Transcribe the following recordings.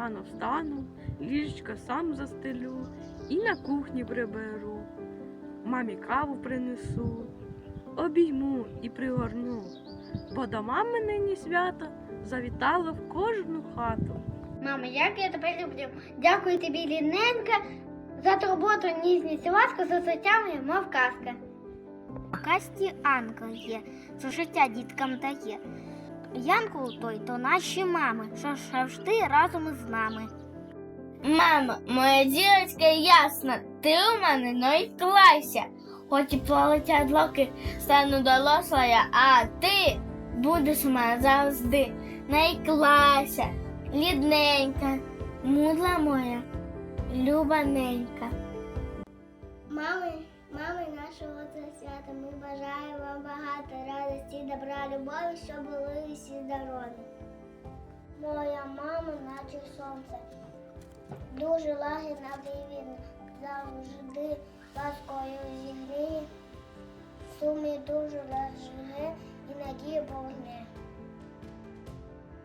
рано встану, ліжечко сам застелю і на кухні приберу. Мамі каву принесу, обійму і пригорну, бо до мами нині свято завітало в кожну хату. Мамо, як я тебе люблю. Дякую тобі, Ліненька, за турботу, ніжність і ласку за життя мов казка. В касті ангел є, що життя діткам дає. Янкул той то наші мами, що завжди разом із нами. Мамо, моя дірочка ясна, ти у мене і клайся. Хоч і полетять локи, стану дорослая, а ти будеш у мене завжди. Найклася, лідненька, мудла моя, любаненька. Мами, мами нашого це свята, ми бажаємо вам багато радості, добра, любові, щоб були всі здорові. Моя мама, наче сонце, дуже лагідна привітна, завжди ласкою зігріє, сумі дуже розжине і надію повне.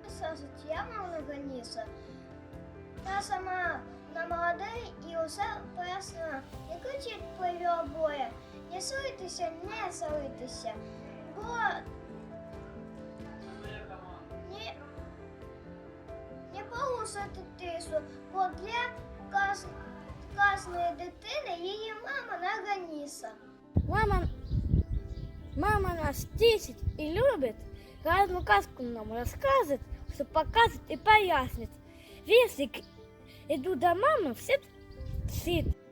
Все життя мама Ганіса, та сама Не кричіть пойві обоє, не суйтеся, не суйтеся, бо не, не порушуйте тису, бо для каз, кожної дитини її мама на Ганіса. Мама, мама нас тішить і любить, разну казку нам розказує, все показує і пояснить. Вісик, іду до мами, все світ. Побігана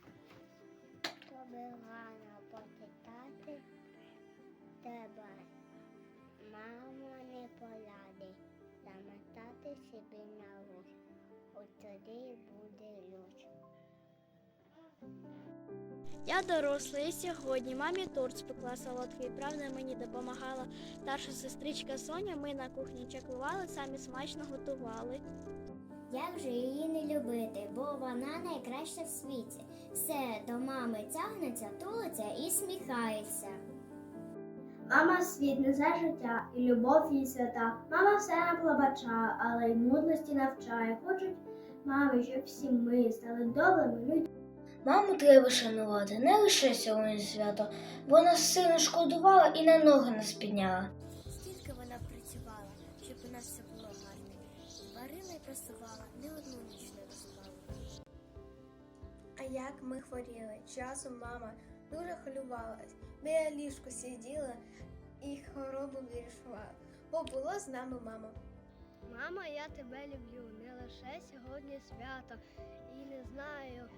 Тоді буде люч. Я доросла і сьогодні мамі торт спекла солодкий. Правда, мені допомагала старша сестричка Соня. Ми на кухні чаклували, самі смачно готували. Як же її не любити, бо вона найкраща в світі. Все до мами тягнеться, тулиться і сміхається. Мама світ несе життя і любов її свята. Мама все не пробачає, але й мудрості навчає. Хочуть мами, щоб всі ми стали добрими людьми. Маму треба шанувати не лише сьогодні свято, бо нас сильно шкодувала і на ноги нас підняла. Стільки вона працювала, щоб у нас все було гарне. Варила і просувала, не одну ніч не доспала. А як ми хворіли, часом мама дуже хвилювалась, біля ліжку сиділа і хворобу вирішувала, бо було з нами мама. Мама, я тебе люблю, не лише сьогодні свято. І не знаю,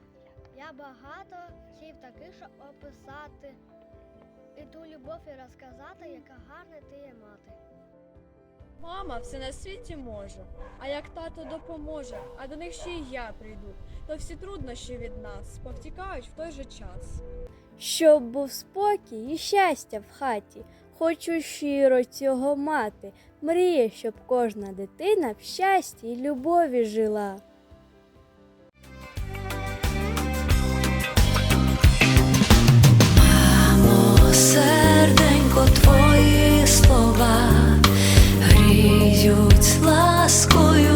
я багато слів таких, щоб описати. І ту любов і розказати, яка гарна ти є мати. Мама все на світі може, а як тато допоможе, а до них ще й я прийду, то всі труднощі від нас повтікають в той же час. Щоб був спокій і щастя в хаті, хочу щиро цього мати, мріє, щоб кожна дитина в щасті й любові жила. ласкою.